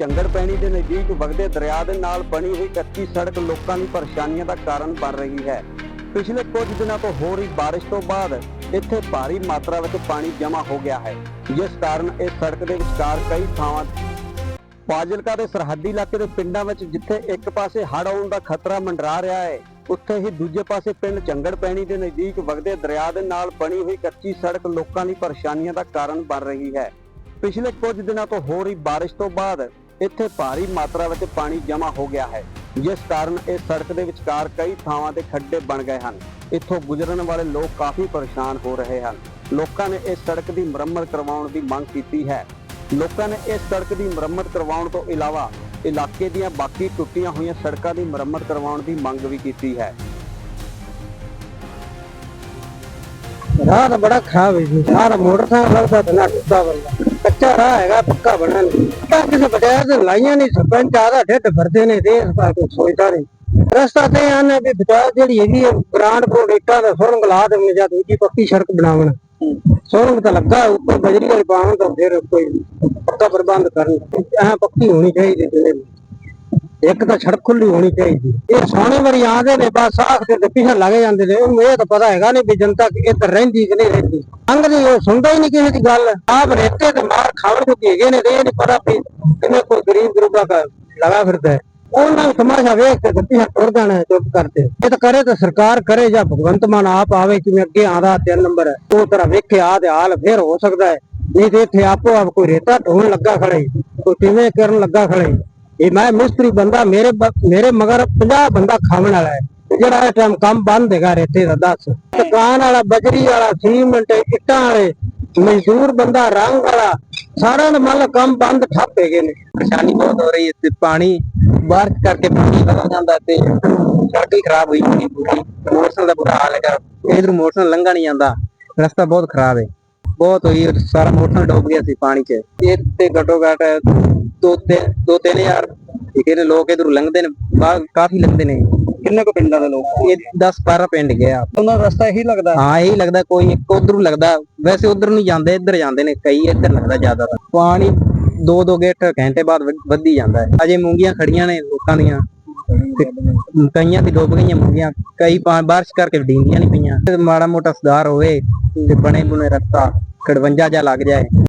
ਚੰਗੜ ਪੈਣੀ ਦੇ ਨਜ਼ਦੀਕ ਵਗਦੇ ਦਰਿਆ ਦੇ ਨਾਲ ਬਣੀ ਹੋਈ ਕੱਚੀ ਸੜਕ ਲੋਕਾਂ ਦੀ ਪਰੇਸ਼ਾਨੀਆਂ ਦਾ ਕਾਰਨ ਬਣ ਰਹੀ ਹੈ। ਪਿਛਲੇ ਕੁਝ ਦਿਨਾਂ ਤੋਂ ਹੋ ਰਹੀ ਬਾਰਿਸ਼ ਤੋਂ ਬਾਅਦ ਇੱਥੇ ਭਾਰੀ ਮਾਤਰਾ ਵਿੱਚ ਪਾਣੀ ਜਮ੍ਹਾਂ ਹੋ ਗਿਆ ਹੈ। ਜਿਸ ਕਾਰਨ ਇਸ ਸੜਕ ਦੇ ਵਿਚਕਾਰ ਕਈ ਥਾਵਾਂ ਫਾਜ਼ਿਲਕਾ ਦੇ ਸਰਹੱਦੀ ਇਲਾਕੇ ਦੇ ਪਿੰਡਾਂ ਵਿੱਚ ਜਿੱਥੇ ਇੱਕ ਪਾਸੇ ਹੜ੍ਹ ਆਉਣ ਦਾ ਖਤਰਾ ਮੰਡਰਾ ਰਿਹਾ ਹੈ, ਉੱਥੇ ਹੀ ਦੂਜੇ ਪਾਸੇ ਪਿੰਡ ਚੰਗੜ ਪੈਣੀ ਦੇ ਨਜ਼ਦੀਕ ਵਗਦੇ ਦਰਿਆ ਦੇ ਨਾਲ ਬਣੀ ਹੋਈ ਕੱਚੀ ਸੜਕ ਲੋਕਾਂ ਦੀ ਪਰੇਸ਼ਾਨੀਆਂ ਦਾ ਕਾਰਨ ਬਣ ਰਹੀ ਹੈ। ਪਿਛਲੇ ਕੁਝ ਦਿਨਾਂ ਤੋਂ ਹੋ ਰਹੀ ਬਾਰਿਸ਼ ਤੋਂ ਬਾਅਦ ਇੱਥੇ ਭਾਰੀ ਮਾਤਰਾ ਵਿੱਚ ਪਾਣੀ ਜਮ੍ਹਾਂ ਹੋ ਗਿਆ ਹੈ, ਜਿਸ ਕਾਰਨ ਇਹ ਸੜਕ ਦੇ ਵਿਚਕਾਰ ਕਈ ਥਾਵਾਂ ਤੇ ਖੱਡੇ ਬਣ ਗਏ ਹਨ। ਇੱਥੋਂ ਗੁਜ਼ਰਨ ਵਾਲੇ ਲੋਕ ਕਾਫੀ ਪਰੇਸ਼ਾਨ ਹੋ ਰਹੇ ਹਨ। ਲੋਕਾਂ ਨੇ ਇਸ ਸੜਕ ਦੀ ਮੁਰੰਮਤ ਕਰਵਾਉਣ ਦੀ ਮੰਗ ਕੀਤੀ ਹੈ। ਲੋਕਾਂ ਨੇ ਇਸ ਸੜਕ ਦੀ ਮੁਰੰਮਤ ਕਰਵਾਉਣ ਤੋਂ ਇਲਾਵਾ ਇਲਾਕੇ ਦੀਆਂ ਬਾਕੀ ਟੁੱਟੀਆਂ ਹੋਈਆਂ ਸੜਕਾਂ ਦੀ ਮੁਰੰਮਤ ਕਰਵਾਉਣ ਦੀ ਮੰਗ ਵੀ ਕੀਤੀ ਹੈ। ਰਾਹ ਤਾਂ ਬੜਾ ਖਰਾਬ ਹੈ ਜੀ। ਸਾਰਾ ਮੋਟਰਸਾਈਕਲ ਲੱਗਦਾ ਤਾਂ ਟੁੱਟਾ ਬੰਦਾ। ਕੱਚਾ ਰਾਹ ਹੈਗਾ, ਪੱਕਾ ਬਣਾ ਤਾਂ ਕਿਸੇ ਬਟਿਆਰ ਤੇ ਲਾਈਆਂ ਨਹੀਂ, ਸਰਪੰਚ ਆਦਾ ਢਿੱਡ ਭਰਦੇ ਨੇ, ਤੇ ਇਸ ਬਾਰੇ ਕੋਈ ਸੋਚਦਾ ਨਹੀਂ। ਰਸਤਾ ਤੇ ਆਨੇ ਵੀ ਬਟਿਆਰ ਜਿਹੜੀ ਹੈਗੀ ਹੈ ਬ੍ਰਾਂਡ ਦਾ ਸੁਰੰਗ ਲਾ ਦੇਣ ਜਾਂ ਦੂਜੀ ਪੱਕੀ ਸੜਕ ਬਣਾਉਣ। ਸੁਰੰਗ ਤਾਂ ਲੱਗਾ, ਉੱਪਰ ਬਜਰੀ ਵਾਲੀ ਪਾਉਣ ਤਾਂ ਫਿਰ ਕੋਈ ਪੱਕਾ ਪ੍ਰਬੰਧ ਕਰਨ। ਐ ਪੱਕੀ ਹੋਣੀ ਚਾਹੀਦੀ ਜਿਹੜੇ ਇੱਕ ਤਾਂ ਸੜਕ ਖੁੱਲੀ ਹੋਣੀ ਚਾਹੀਦੀ ਇਹ ਸੋਹਣੇ ਵਾਰੀ ਆਉਂਦੇ ਨੇ, ਬਸ ਆਖਦੇ ਤੇ ਪਿੱਛੇ ਲੱਗ ਜਾਂਦੇ ਨੇ। ਉਹਨੂੰ ਇਹ ਤਾਂ ਪਤਾ ਹੈਗਾ ਨਹੀਂ ਵੀ ਜਨਤਾ ਇੱਧਰ ਰਹਿੰਦੀ ਕਿ ਨਹੀਂ ਰਹਿੰਦੀ। ਅੰਗ ਉਹ ਸੁਣਦਾ ਹੀ ਨਹੀਂ ਕਿਸੇ ਦੀ ਗੱਲ। ਆਪ ਰੇਤੇ ਤੇ ਮਾਰ ਖਾਣ ਨੂੰ ਹੈਗੇ ਨੇ ਤੇ ਇਹ ਨਹੀਂ ਪਤਾ ਵੀ ਕਿਵੇਂ ਕੋਈ ਗਰੀਬ ਗਰੂਬਾ ਦਾ ਲਗਾ ਫਿਰਦਾ ਹੈ। ਉਹਨਾਂ ਨੂੰ ਤਮਾਸ਼ਾ ਵੇਖ ਕੇ ਤੇ ਪਿੱਛੇ ਟੁਰ ਜਾਣਾ ਚੁੱਪ ਕਰਦੇ ਇਹ ਤਾਂ ਕਰੇ ਤਾਂ ਸਰਕਾਰ ਕਰੇ ਜਾਂ ਭਗਵੰਤ ਮਾਨ ਆਪ ਆਵੇ ਕਿਵੇਂ ਅੱਗੇ ਆਂਦਾ ਤਿੰਨ ਨੰਬਰ ਹੈ। ਉਹ ਤਰ੍ਹਾਂ ਵੇਖੇ ਆ ਤੇ ਹਾਲ ਫੇਰ ਹੋ ਸਕਦਾ ਹੈ। ਨਹੀਂ ਤੇ ਇੱਥੇ ਆਪੋ ਆਪ ਕੋਈ ਰੇਤਾ ਢੋਣ ਲੱਗਾ ਖੜੇ, ਕੋਈ ਕਿਵੇਂ ਕਰਨ ਲੱਗਾ ਖੜੇ। ਇਹ ਮੈਂ ਮਿਸਤਰੀ ਬੰਦਾ, ਮੇਰੇ ਮੇਰੇ ਮਗਰ 50 ਬੰਦਾ ਖਾਵਣ ਵਾਲਾ ਹੈ। ਜਿਹੜਾ ਇਸ ਟਾਈਮ ਕੰਮ ਬੰਦ ਹੈਗਾ, ਰੇਤੇ ਦਾ ਦੱਸ। ਦੁਕਾਨ ਵਾਲਾ, ਬਜਰੀ ਵਾਲਾ, ਸੀਮੈਂਟ, ਇੱਟਾਂ ਵਾਲੇ, ਮਜ਼ਦੂਰ ਬੰਦਾ, ਰੰਗ ਵਾਲਾ, ਸਾਰਿਆਂ ਦਾ ਮਤਲਬ ਕੰਮ ਬੰਦ, ਠੱਪ ਹੈਗੇ ਨੇ। ਪਰੇਸ਼ਾਨੀ ਬਹੁਤ ਹੋ ਰਹੀ ਹੈ ਤੇ ਪਾਣੀ, ਬਾਰਿਸ਼ ਕਰਕੇ ਪਾਣੀ ਵਧਾ ਜਾਂਦਾ ਤੇ ਸੜਕ ਹੀ ਖਰਾਬ ਹੋਈ ਪਈ ਪੂਰੀ। ਮੋਟਰਸਾਈਕਲ ਦਾ ਬੁਰਾ ਹਾਲ ਹੈਗਾ। ਇਧਰ ਮੋਟਰਸਾਈਕਲ ਲੰਘਾ ਨਹੀਂ ਜਾਂਦਾ। ਰਸਤਾ ਬਹੁਤ ਖਰਾਬ ਹੈ। ਬਹੁਤ ਹੋਈ, ਸਾਰਾ ਮੋਟਰਸਾਈਕਲ ਡੋਬ ਗਿਆ ਸੀ ਪਾਣੀ 'ਚ। ਇਹ ਤੇ ਘਟੋ ਘਟ ਦੋ ਤੇ ਦੋ ਤਿੰਨ ਹਜ਼ਾਰ ਜਿਹੜੇ ਲੋਕ ਇਧਰ ਲੰਘਦੇ ਨੇ ਬਾਹਰ ਕਾਫੀ ਲੰਘਦੇ ਨੇ। ਕਿੰਨੇ ਕੋ ਪਿੰਡਾਂ ਦੇ ਲੋਕ? ਇਹ 10 12 ਪਿੰਡ ਗਿਆ। ਉਹਨਾਂ ਦਾ ਰਸਤਾ ਇਹੀ ਲੱਗਦਾ? ਹਾਂ ਇਹੀ ਲੱਗਦਾ ਕੋਈ ਇੱਕ ਉਧਰ ਲੱਗਦਾ। ਵੈਸੇ ਉਧਰ ਨਹੀਂ ਜਾਂਦੇ ਇੱਧਰ ਜਾਂਦੇ ਨੇ ਕਈ ਇੱਧਰ ਲੱਗਦਾ ਜ਼ਿਆਦਾ ਪਾਣੀ ਦੋ ਦੋ ਗੇਟ ਘੰਟੇ ਬਾਅਦ ਵੱਧੀ ਜਾਂਦਾ ਹੈ। ਅਜੇ ਮੂੰਗੀਆਂ ਖੜੀਆਂ ਨੇ ਲੋਕਾਂ ਦੀਆਂ। ਕਈਆਂ ਦੀ ਡੁੱਬ ਗਈਆਂ ਮੂੰਗੀਆਂ ਕਈ ਬਾਰਿਸ਼ ਕਰਕੇ ਡੀਂਗੀਆਂ ਨਹੀਂ ਪਈਆਂ। ਮਾੜਾ ਮੋਟਾ ਸੁਧਾਰ ਹੋਵੇ ਤੇ ਬਣੇ ਬੁਨੇ ਰਸਤਾ 51 ਜਾਂ ਲੱਗ ਜਾਏ।